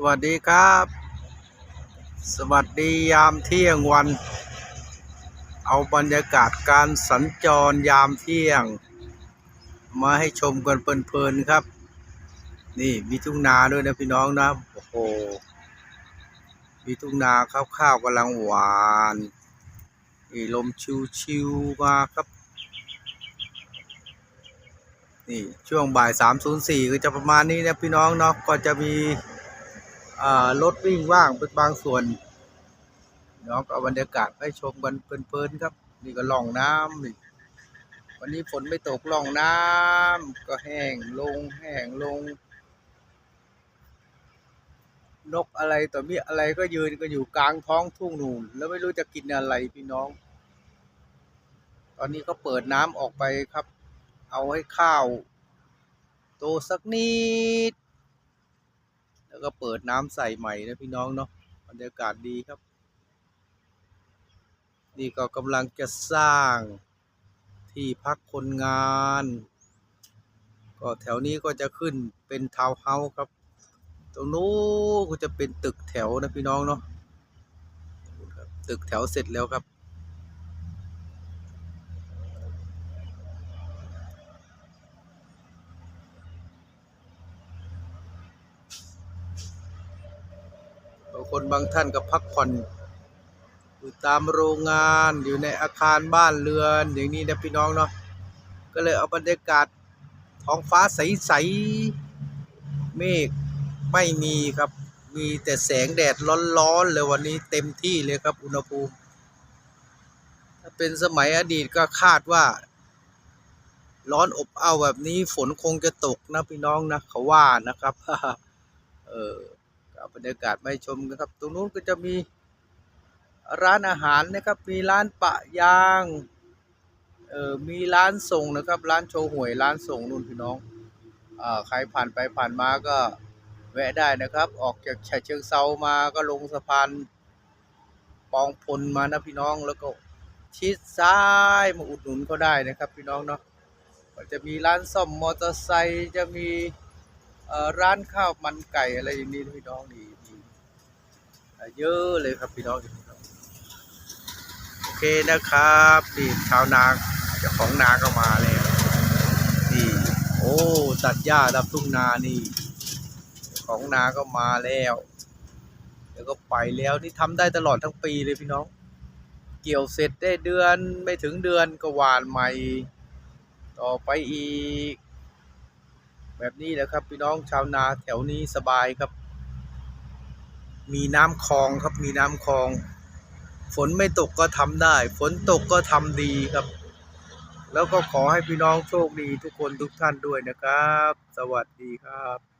สวัสดีครับ สวัสดียามเที่ยงวัน เอาบรรยากาศการสัญจรยามเที่ยง มาให้ชมกันเพลินๆครับ นี่มีทุ่งนาด้วยนะพี่น้องนะโอ้โหมีทุ่งนาข้าวๆกำลังหวานนี่ลมชิวๆมาครับ นี่ช่วงบ่ายสามศูนย์สี่ก็จะประมาณนี้นะพี่น้องเนาะก็จะมี รถวิ่งว่างเป็นบางส่วนเนาะก็เอาบรรยากาศให้ชมกันเพลินๆครับ นี่ก็ล่องน้ำนี่วันนี้ฝนไม่ตกล่องน้ำก็แห้งลงแห้งลง นกอะไรต่อมีอะไรก็ยืนก็อยู่กลางท้องทุ่งนูนแล้วไม่รู้จะกินอะไรพี่น้อง ตอนนี้ก็เปิดน้ำออกไปครับ เอาให้ข้าว โตสักนิด แล้วก็เปิดน้ำใส่ใหม่นะพี่น้องเนาะบรรยากาศดีครับ นี่ก็กำลังจะสร้างที่พักคนงาน ก็แถวนี้ก็จะขึ้นเป็นทาวน์เฮาส์ครับ ตรงนู้นก็จะเป็นตึกแถวนะพี่น้องเนาะตึกแถวเสร็จแล้วครับ คนบางท่านก็พักผ่อนอยู่ตามโรงงานอยู่ในอาคารบ้านเรือนอย่างนี้นะพี่น้องเนาะก็เลยเอาบรรยากาศท้องฟ้าใสๆเมฆไม่มีครับ มีแต่แสงแดดร้อนๆเลยวันนี้เต็มที่เลยครับอุณหภูมิ ถ้าเป็นสมัยอดีตก็คาดว่า ร้อนอบอ้าวแบบนี้ฝนคงจะตกนะพี่น้องนะเขาว่านะครับ เออ เอาบรรยากาศมาชมกันครับ ตรงนู้นก็จะมีร้านอาหารนะครับ มีร้านปะยางเออมีร้านส่งนะครับ ร้านโชว์หวยร้านส่งนู่นพี่น้องอ่าใครผ่านไปผ่านมาก็แวะได้นะครับ ออกจากฉะเชิงเซามาก็ลงสะพานปองพลมานะพี่น้องแล้วก็ชิดซ้ายมาอุดหนุนก็ได้นะครับ พี่น้องเนาะก็จะมีร้านซ่อมมอเตอร์ไซค์จะมี ร้านข้าวมันไก่อะไรอย่างนี้พี่น้องนี่มีเยอะเลยครับพี่น้องโอเคนะครับนี่ชาวนาเจ้าของนาก็มาแล้วนี่โอ้ตัดหญ้าดับทุ่งนานี่ของนาก็มาแล้วแล้วก็ไปแล้วนี่ทำได้ตลอดทั้งปีเลยพี่น้อง เกี่ยวเสร็จได้เดือนไม่ถึงเดือนก็หวานใหม่ ต่อไปอีก แบบนี้แหละครับ พี่น้องชาวนาแถวนี้สบายครับ มีน้ำคลองครับมีน้ำคลอง ฝนไม่ตกก็ทำได้ ฝนตกก็ทำดีครับ แล้วก็ขอให้พี่น้องโชคดีทุกคนทุกท่านด้วยนะครับ สวัสดีครับ